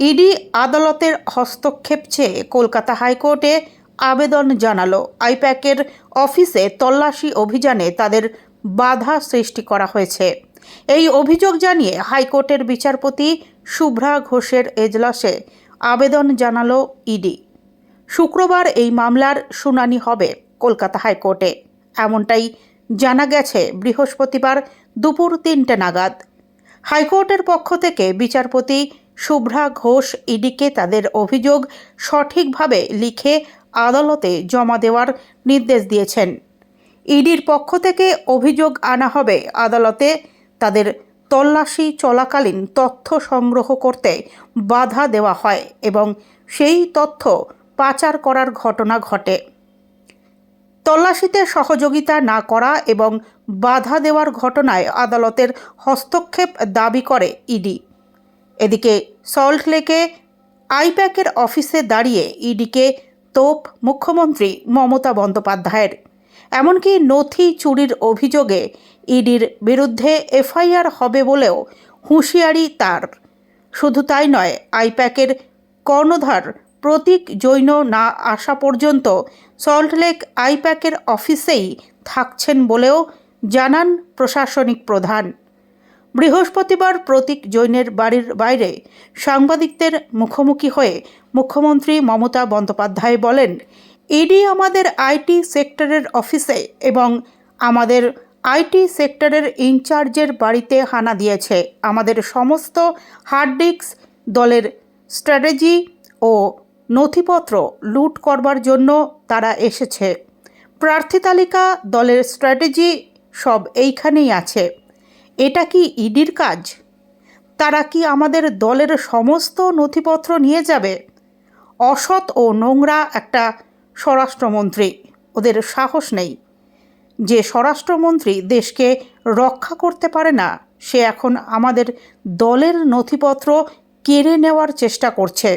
ED আদালতের হস্তক্ষেপ চেয়ে কলকাতা হাইকোর্টে আবেদন জানালো। আইপ্যাকের অফিসে তল্লাশি অভিযানে তাদের বাধা সৃষ্টি করা হয়েছে। এই অভিযোগ জানিয়ে হাইকোর্টের বিচারপতি শুভ্রা ঘোষের এজলাসে আবেদন জানালো ইডি। শুক্রবার এই মামলার শুনানি হবে কলকাতা হাইকোর্টে। এমনটাই জানা গেছে বৃহস্পতিবার দুপুর তিনটে নাগাদ। হাইকোর্টের পক্ষ থেকে বিচারপতি শুভ্রা ঘোষ ইডিকে তাদের অভিযোগ সঠিকভাবে লিখে আদালতে জমা দেওয়ার নির্দেশ দিয়েছেন। ইডির পক্ষ থেকে অভিযোগ আনা হবে। আদালতে তাদের তল্লাশি চলাকালীন তথ্য সংগ্রহ করতে বাধা দেওয়া হয় এবং সেই তথ্য পাচার করার ঘটনা ঘটে। তল্লাশিতে সহযোগিতা না করা এবং বাধা দেওয়ার ঘটনায় আদালতের হস্তক্ষেপ দাবি করে ইডি। এদিকে সল্টলেকে আইপ্যাকের অফিসে দাঁড়িয়ে ইডিকে তোপ মুখ্যমন্ত্রী মমতা বন্দ্যোপাধ্যায়ের। এমনকি নথি চুরির অভিযোগে ইডির বিরুদ্ধে এফআইআর হবে বলেও হুঁশিয়ারি তার। শুধু তাই নয়, আইপ্যাকের কর্ণধার প্রতীক জৈন না আসা পর্যন্ত সল্টলেক আইপ্যাকের অফিসেই থাকছেন বলেও জানান প্রশাসনিক প্রধান। বৃহস্পতিবার প্রতীক জৈনের বাড়ির বাইরে সাংবাদিকদের মুখোমুখি হয়ে মুখ্যমন্ত্রী মমতা বন্দ্যোপাধ্যায় বলেন, ইডি আমাদের আইটি সেক্টরের অফিসে এবং আমাদের আইটি সেক্টরের ইনচার্জের বাড়িতে হানা দিয়েছে। আমাদের সমস্ত হার্ড ডিস্ক, দলের স্ট্র্যাটেজি ও নথিপত্র লুট করবার জন্য তারা এসেছে। প্রার্থী তালিকা, দলের স্ট্র্যাটেজি সব এইখানেই আছে। এটা কি ইডির কাজ? তারা কি আমাদের দলের সমস্ত নথিপত্র নিয়ে যাবে? অসৎ ও নোংরা একটা স্বরাষ্ট্রমন্ত্রী, ওদের সাহস নেই। যে স্বরাষ্ট্রমন্ত্রী দেশকে রক্ষা করতে পারে না, সে এখন আমাদের দলের নথিপত্র কেড়ে নেওয়ার চেষ্টা করছে।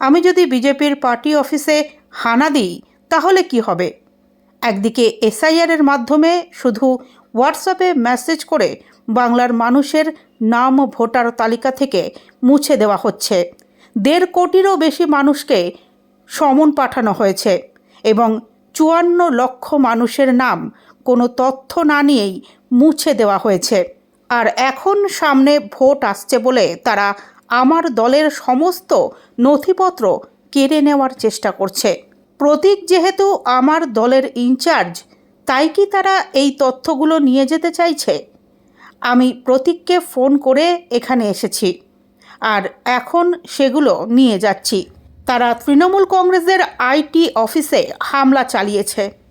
আমি যদি বিজেপির পার্টি অফিসে হানা দিই, তাহলে কি হবে? একদিকে এসআইআরের মাধ্যমে শুধু হোয়াটসঅ্যাপে মেসেজ করে বাংলার মানুষের নাম ভোটার তালিকা থেকে মুছে দেওয়া হচ্ছে। দেড় কোটিরও বেশি মানুষকে সমন পাঠানো হয়েছে এবং চুয়ান্ন লক্ষ মানুষের নাম কোনো তথ্য না নিয়েই মুছে দেওয়া হয়েছে। আর এখন সামনে ভোট আসছে বলে তারা আমার দলের সমস্ত নথিপত্র কেড়ে নেওয়ার চেষ্টা করছে। প্রতীক যেহেতু আমার দলের ইনচার্জ, তাই কি তারা এই তথ্যগুলো নিয়ে যেতে চাইছে? আমি প্রতীককে ফোন করে এখানে এসেছি। আর এখন সেগুলো নিয়ে যাচ্ছি। তারা তৃণমূল কংগ্রেসের আইটি অফিসে হামলা চালিয়েছে।